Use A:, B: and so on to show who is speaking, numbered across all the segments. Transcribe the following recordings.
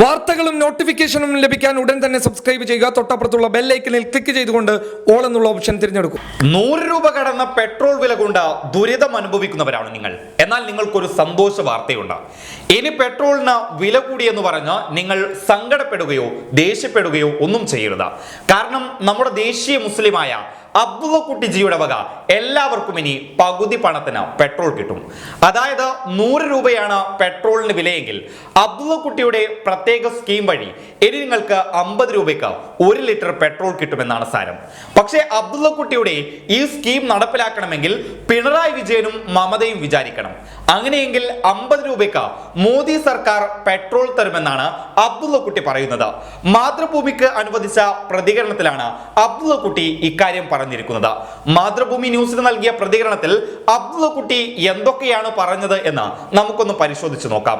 A: വാർത്തകളും നോട്ടിഫിക്കേഷനും ലഭിക്കാൻ ഉടൻ തന്നെ സബ്സ്ക്രൈബ് ചെയ്യുക. തൊട്ടപ്പുറത്തുള്ള ബെല്ലൈക്കനിൽ ക്ലിക്ക് ചെയ്തുകൊണ്ട് ഓൾ എന്നുള്ള ഓപ്ഷൻ തിരഞ്ഞെടുക്കും.
B: നൂറ് രൂപ കടന്ന പെട്രോൾ വില കൊണ്ട് ദുരിതം അനുഭവിക്കുന്നവരാണ് നിങ്ങൾ. എന്നാൽ നിങ്ങൾക്കൊരു സന്തോഷ വാർത്തയുണ്ട്. ഇനി പെട്രോളിന് വില കൂടിയെന്ന് പറഞ്ഞ് നിങ്ങൾ സങ്കടപ്പെടുകയോ ദേഷ്യപ്പെടുകയോ ഒന്നും ചെയ്യരുത്. കാരണം നമ്മുടെ ദേശീയ മുസ്ലിമായ അബ്ദുള്ള കുട്ടിജിയുടെ വക എല്ലാവർക്കും ഇനി പകുതി പണത്തിന് പെട്രോൾ കിട്ടും. അതായത് നൂറ് രൂപയാണ് പെട്രോളിന് വിലയെങ്കിൽ അബ്ദുള്ളക്കുട്ടിയുടെ പ്രത്യേക സ്കീം വഴി ഇനി നിങ്ങൾക്ക് അമ്പത് രൂപയ്ക്ക് ഒരു ലിറ്റർ പെട്രോൾ കിട്ടുമെന്നാണ് സാരം. പക്ഷേ അബ്ദുള്ളക്കുട്ടിയുടെ ഈ സ്കീം നടപ്പിലാക്കണമെങ്കിൽ പിണറായി വിജയനും മമതയും വിചാരിക്കണം. അങ്ങനെയെങ്കിൽ അമ്പത് രൂപയ്ക്ക് മോദി സർക്കാർ പെട്രോൾ തരുമെന്നാണ് അബ്ദുള്ളക്കുട്ടി പറയുന്നത്. മാതൃഭൂമിക്ക് അനുവദിച്ച പ്രതികരണത്തിലാണ് അബ്ദുള്ളക്കുട്ടി ഇക്കാര്യം ഇക്കാര്യം പറഞ്ഞിരിക്കുന്നത്. മാതൃഭൂമി ന്യൂസിന് നൽകിയ പ്രതികരണത്തിൽ അബ്ദുൾകുട്ടി കുട്ടി എന്തൊക്കെയാണ് പറഞ്ഞത് എന്ന് നമുക്കൊന്ന് പരിശോധിച്ചു നോക്കാം.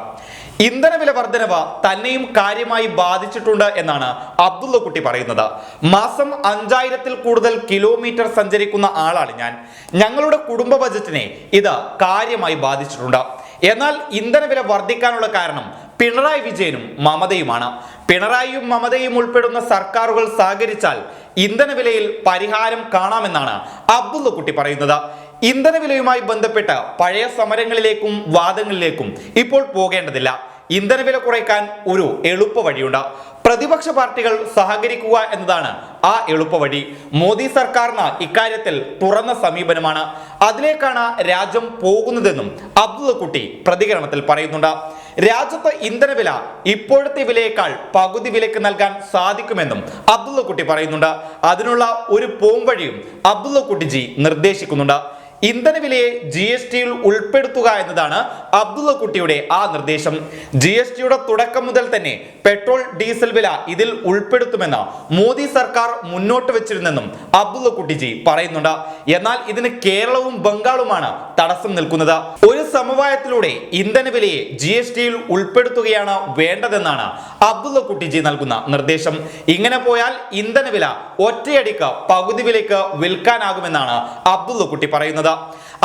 B: ഇന്ധനവില വർധനവ് തന്നെയും കാര്യമായി ബാധിച്ചിട്ടുണ്ട് എന്നാണ് അബ്ദുള്ളക്കുട്ടി പറയുന്നത്. മാസം അഞ്ചായിരത്തിൽ കൂടുതൽ കിലോമീറ്റർ സഞ്ചരിക്കുന്ന ആളാണ് ഞാൻ. ഞങ്ങളുടെ കുടുംബ ബജറ്റിനെ ഇത് കാര്യമായി ബാധിച്ചിട്ടുണ്ട്. എന്നാൽ ഇന്ധനവില വർദ്ധിക്കാനുള്ള കാരണം പിണറായി വിജയനും മമതയുമാണ്. പിണറായിയും മമതയും ഉൾപ്പെടുന്ന സർക്കാരുകൾ സഹകരിച്ചാൽ ഇന്ധനവിലയിൽ പരിഹാരം കാണാമെന്നാണ് അബ്ദുള്ളക്കുട്ടി പറയുന്നത്. ഇന്ധനവിലയുമായി ബന്ധപ്പെട്ട പഴയ സമരങ്ങളിലേക്കും വാദങ്ങളിലേക്കും ഇപ്പോൾ പോകേണ്ടതില്ല. ഇന്ധനവില കുറയ്ക്കാൻ ഒരു എളുപ്പ വഴിയുണ്ട്. പ്രതിപക്ഷ പാർട്ടികൾ സഹകരിക്കുക എന്നതാണ് ആ എളുപ്പവഴി മോദി സർക്കാരിന് ഇക്കാര്യത്തിൽ തുറന്ന സമീപനമാണ്. അതിലേക്കാണ് രാജ്യം പോകുന്നതെന്നും അബ്ദുള്ളക്കുട്ടി പ്രതികരണത്തിൽ പറയുന്നുണ്ട്. രാജ്യത്ത് ഇന്ധനവില ഇപ്പോഴത്തെ വിലയേക്കാൾ പകുതി വിലക്ക് നൽകാൻ സാധിക്കുമെന്നും അബ്ദുള്ള കുട്ടി പറയുന്നുണ്ട്. അതിനുള്ള ഒരു പോംവഴിയും അബ്ദുള്ള കുട്ടിജി നിർദ്ദേശിക്കുന്നുണ്ട്. ഇന്ധനവിലയെ ജി എസ് ടിയിൽ ഉൾപ്പെടുത്തുക എന്നതാണ് അബ്ദുള്ള കുട്ടിയുടെ ആ നിർദ്ദേശം. ജി എസ് ടിയുടെ തുടക്കം മുതൽ തന്നെ പെട്രോൾ ഡീസൽ വില ഇതിൽ ഉൾപ്പെടുത്തുമെന്ന് മോദി സർക്കാർ മുന്നോട്ട് വെച്ചിരുന്നെന്നും അബ്ദുള്ള കുട്ടിജി പറയുന്നുണ്ട്. എന്നാൽ ഇതിന് കേരളവും ബംഗാളുമാണ് തടസ്സം നിൽക്കുന്നത്. ഒരു സമവായത്തിലൂടെ ഇന്ധന വിലയെ ജി എസ് ടിയിൽ ഉൾപ്പെടുത്തുകയാണ് വേണ്ടതെന്നാണ് അബ്ദുള്ള കുട്ടിജി നൽകുന്ന നിർദ്ദേശം. ഇങ്ങനെ പോയാൽ ഇന്ധന വില ഒറ്റയടിക്ക് പകുതി വിലയ്ക്ക് വിൽക്കാനാകുമെന്നാണ് അബ്ദുള്ള കുട്ടി പറയുന്നത്.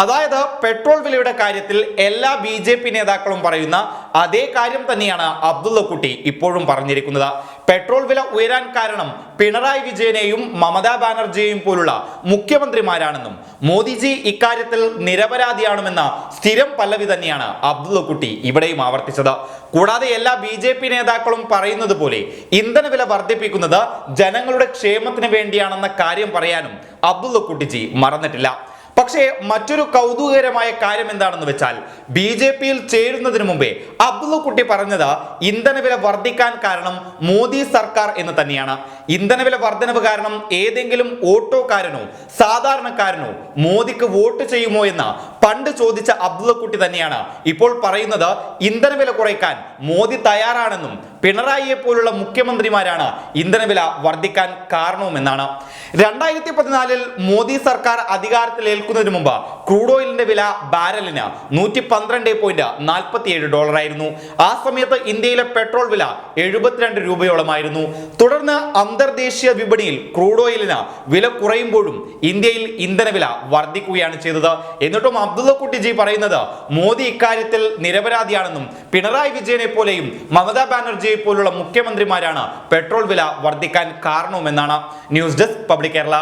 B: അതായത് പെട്രോൾ വിലയുടെ കാര്യത്തിൽ എല്ലാ ബി ജെ പി നേതാക്കളും പറയുന്ന അതേ കാര്യം തന്നെയാണ് അബ്ദുള്ള കുട്ടി ഇപ്പോഴും പറഞ്ഞിരിക്കുന്നത്. പെട്രോൾ വില ഉയരാൻ കാരണം പിണറായി വിജയനെയും മമതാ ബാനർജിയെയും പോലുള്ള മുഖ്യമന്ത്രിമാരാണെന്നും മോദിജി ഇക്കാര്യത്തിൽ നിരപരാധിയാണെന്ന സ്ഥിരം പല്ലവി തന്നെയാണ് അബ്ദുള്ള കുട്ടി ഇവിടെയും ആവർത്തിച്ചത്. കൂടാതെ എല്ലാ ബി ജെ പി നേതാക്കളും പറയുന്നത് പോലെ ഇന്ധനവില വർദ്ധിപ്പിക്കുന്നത് ജനങ്ങളുടെ ക്ഷേമത്തിന് വേണ്ടിയാണെന്ന കാര്യം പറയാനും അബ്ദുള്ള കുട്ടിജി മറന്നിട്ടില്ല. പക്ഷേ മറ്റൊരു കൗതുകകരമായ കാര്യം എന്താണെന്ന് വെച്ചാൽ ബി ജെ പിയിൽ ചേരുന്നതിന് മുമ്പേ അബ്ദുള്ള കുട്ടി പറഞ്ഞത് ഇന്ധനവില വർദ്ധിക്കാൻ കാരണം മോദി സർക്കാർ എന്ന് തന്നെയാണ്. ഇന്ധനവില വർധനവ് കാരണം ഏതെങ്കിലും ഓട്ടോക്കാരനോ സാധാരണക്കാരനോ മോദിക്ക് വോട്ട് ചെയ്യുമോ എന്ന് പണ്ട് ചോദിച്ച അബ്ദുള്ള കുട്ടി തന്നെയാണ്. ഇപ്പോൾ പറയുന്നത് ഇന്ധനവില കുറയ്ക്കാൻ മോദി തയ്യാറാണെന്നും പിണറായിയെ പോലുള്ള മുഖ്യമന്ത്രിമാരാണ് ഇന്ധനവില വർദ്ധിക്കാൻ കാരണവുമെന്നാണ്. രണ്ടായിരത്തി പതിനാലിൽ മോദി സർക്കാർ അധികാരത്തിൽ ഏൽക്കുന്നതിന് മുമ്പ് ക്രൂഡ് ഓയിലിന്റെ വില ബാരലിന് നൂറ്റി പന്ത്രണ്ട് പോയിന്റ് നാൽപ്പത്തിയേഴ് ഡോളർ ആയിരുന്നു. ആ സമയത്ത് ഇന്ത്യയിലെ പെട്രോൾ വില എഴുപത്തിരണ്ട് രൂപയോളമായിരുന്നു. തുടർന്ന് അന്തർദേശീയ വിപണിയിൽ ക്രൂഡ് ഓയിലിന് വില കുറയുമ്പോഴും ഇന്ത്യയിൽ ഇന്ധനവില വർദ്ധിക്കുകയാണ് ചെയ്തത്. എന്നിട്ടും അബ്ദുള്ള കുട്ടിജി പറയുന്നത് മോദി ഇക്കാര്യത്തിൽ നിരപരാധിയാണെന്നും പിണറായി വിജയനെ പോലെയും മമതാ ബാനർജിയെ പോലുള്ള മുഖ്യമന്ത്രിമാരാണ് പെട്രോൾ വില വർദ്ധിക്കാൻ കാരണവുമെന്നാണ് ന്യൂസ് ഡെസ്ക് പബ്ലിക് കേരള.